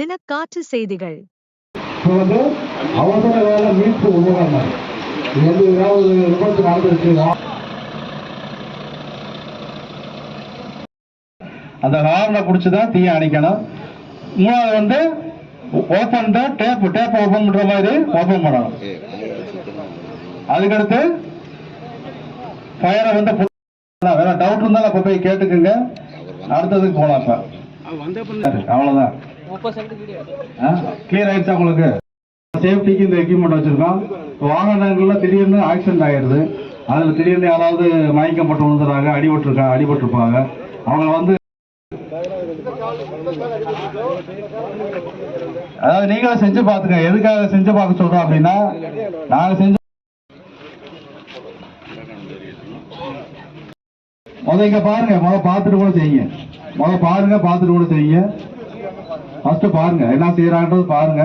தினக்காற்று செய்திகள். இப்போ வந்து அவசர கால மீட்பு உபகரணம். இது வந்து ஏதாவது விபத்து நடந்துருச்சுன்னா அந்த ஹார்னை பிடிச்சி தான் தீயை அணைக்கணும். மூணாவது வந்து ஓப்பன் தான் டேப் டேப் ஓப்பன் பண்ற மாதிரி ஓப்பன் பண்ணணும். அதுக்கடுத்து ஃபயரை வந்து வேற டவுட் இருந்தாலும் அப்போ போய் கேட்டுக்குங்க. அடுத்ததுக்கு போகலாம் இப்போ. அவ்வளோதான் கிளியர் ஆயிடுச்சா உங்களுக்கு? சேஃப்டிக்கு இந்த எக்யூப்மெண்ட் வச்சிருக்கோம் வாகனங்கள்ல திடீர்னு ஆக்சிடென்ட் ஆயிடுது. அதுல திடீர்னு யாராவது மயக்கப்பட்டு விழுந்துறாங்க அடிபட்டிருக்கா அடிபட்டிருப்பாங்க அவங்க வந்து அதாவது நீங்களும் செஞ்சு பார்த்துங்க. எதுக்காக செஞ்சு பார்க்க சொல்றோம் அப்படின்னா நாங்க செஞ்சு முத இங்க பாருங்க. முத பார்த்துட்டு கூட செய்யுங்க. முத பாருங்க பார்த்துட்டு கூட செய்யுங்க. ஃபர்ஸ்ட் பாருங்க என்ன செய்யறாங்கன்றது பாருங்க.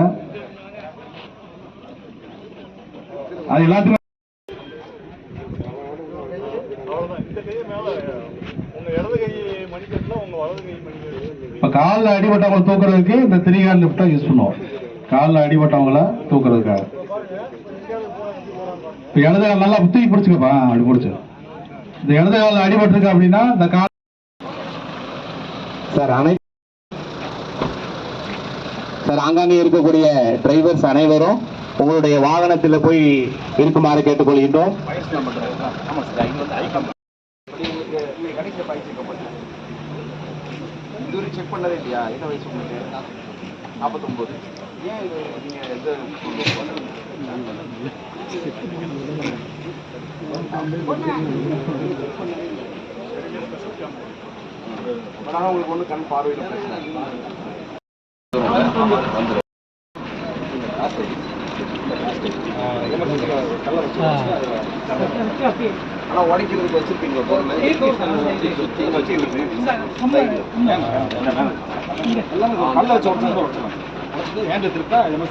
அது எல்லாத்துக்கும் இப்ப காலில் அடிபட்டவங்களை தூக்குறதுக்கு இந்த த்ரீ ஹேண்ட் லிஃப்ட் யூஸ் பண்ணுவோம். காலில் அடிபட்டவங்கள தூக்குறதுக்காக. இப்போ இடது கால் நல்லா தூக்கி பிடிச்சிக்கப்பா அப்படி பிடிச்சி. இந்த இடது காலில் அடிபட்டிருக்கு அப்படின்னா இந்த கால் சார் அனைத்து ஆங்காங்கே இருக்கக்கூடிய டிரைவர்ஸ் அனைவரும் உங்களுடைய வாகனத்தில் போய் இருக்குமாறு கேட்டுக்கொள்கின்றோம். இதுவரை செக் பண்ணதே இல்லையா? என்ன வயசு உங்களுக்கு? நாற்பத்தொம்போது ஏன் இது நீங்கள் எந்த ஆனால் உங்களுக்கு ஒன்றும் கண் பார்வையில் பிரச்சனை. ஆனா உடைக்கிறதுக்கு வச்சிருப்பீங்க பொருள் கல்ல வச்சு உடச்சு ஏன் திருப்பா? எல்லாமே